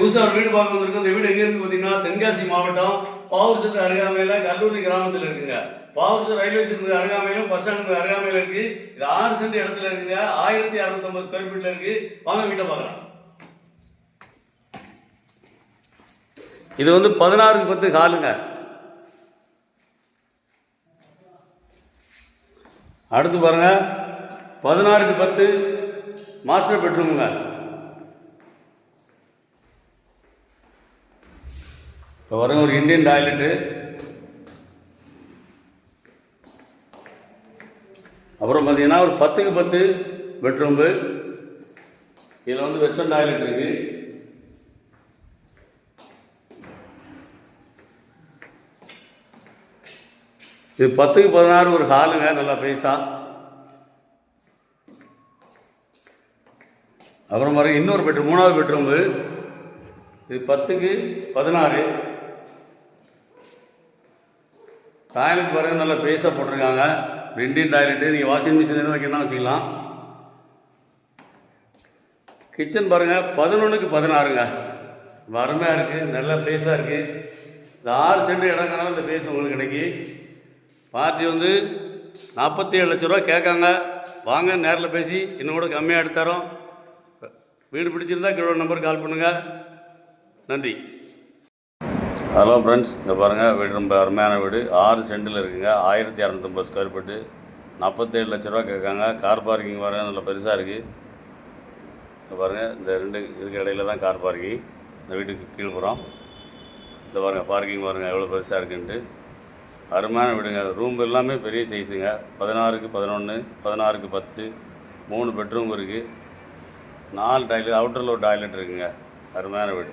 புதுசாக ஒரு வீடு பார்க்க வந்திருக்கோம். இந்த வீடு எங்கே இருக்கு பார்த்தீங்கன்னா தென்காசி மாவட்டம் பாவூர்சத்து அருகாமையில் கல்லூரி கிராமத்தில் இருக்குங்க. பாவூர்சத்து ரயில்வே ஸ்டேஷனுக்கு அருகாமையிலும் பஸ் ஸ்டாண்டுக்கு அருகாமையில் இருக்கு. இது ஆறு சென்ட் இடத்துல இருக்குங்க. ஆயிரத்தி அறுநூத்தொம்பது ஸ்கொயர் ஃபீட்டில் இருக்கு. வாங்க வீட்டை பார்க்கலாம். இது வந்து பதினாறுக்கு பத்து காலுங்க. அடுத்து பாருங்க. பதினாறுக்கு பத்து மாஸ்டர் பெட்ரூமுங்க. இப்போ வரும் ஒரு இந்தியன் டாய்லெட்டு அப்புறம் பார்த்தீங்கன்னா ஒரு பத்துக்கு பத்து பெட்ரூம்பு இதில் வந்து வெஸ்டர்ன் டாய்லெட் இருக்குது இது பத்துக்கு பதினாறு ஒரு ஹாலுங்க நல்லா பேசா அப்புறம் பாருங்க இன்னொரு பெட்ரூம் மூணாவது பெட்ரூம்பு இது பத்துக்கு பதினாறு. டாய்லெட் பாருங்க நல்லா பெருசாக போட்டிருக்காங்க. ஒரு டாய்லெட்டு. நீங்கள் வாஷிங் மிஷின் எதுவும் வைக்கணும்னா வச்சுக்கலாம். கிச்சன் பாருங்கள் பதினொன்றுக்கு பதினாறுங்க. வறுமையாக இருக்குது நல்ல பிளேஸாக இருக்குது இந்த ஆறு சென்ட் இடங்கிறனால இந்த பிளேஸ் உங்களுக்கு கிடைக்கி. பார்ட்டி வந்து நாற்பத்தி ஏழு லட்ச ரூபா கேட்காங்க. வாங்க நேரில் பேசி இன்னும் கூட கம்மியாக எடுத்தாரோம் வீடு பிடிச்சிருந்தா கீழே நம்பர் கால் பண்ணுங்கள் நன்றி. ஹலோ ஃப்ரெண்ட்ஸ் இங்கே பாருங்கள் வீடு ரொம்ப அருமையான வீடு. ஆறு சென்டில் இருக்குங்க. ஆயிரத்தி இரநூத்தம்பது ஸ்கொயர் ஃபீட்டு நாற்பத்தேழு லட்ச ரூபா கேட்காங்க கார் பார்க்கிங் பாருங்கள் நல்லா பெருசாக இருக்குது இங்கே பாருங்கள் இந்த ரெண்டு இதுக்கு இடையில தான் கார் பார்க்கிங் இந்த வீட்டுக்கு கீழ்புறம் இந்த பாருங்கள் பார்க்கிங் பாருங்கள் எவ்வளோ பெருசாக இருக்குன்ட்டு. அருமையான வீடுங்க. ரூம் எல்லாமே பெரிய சைஸுங்க பதினாறுக்கு பதினொன்று பதினாறுக்கு பத்து மூணு பெட்ரூம் இருக்குது நாலு டாய்லெட் அவுட்டரில் ஒரு டாய்லெட் இருக்குங்க. அருமையான வீடு.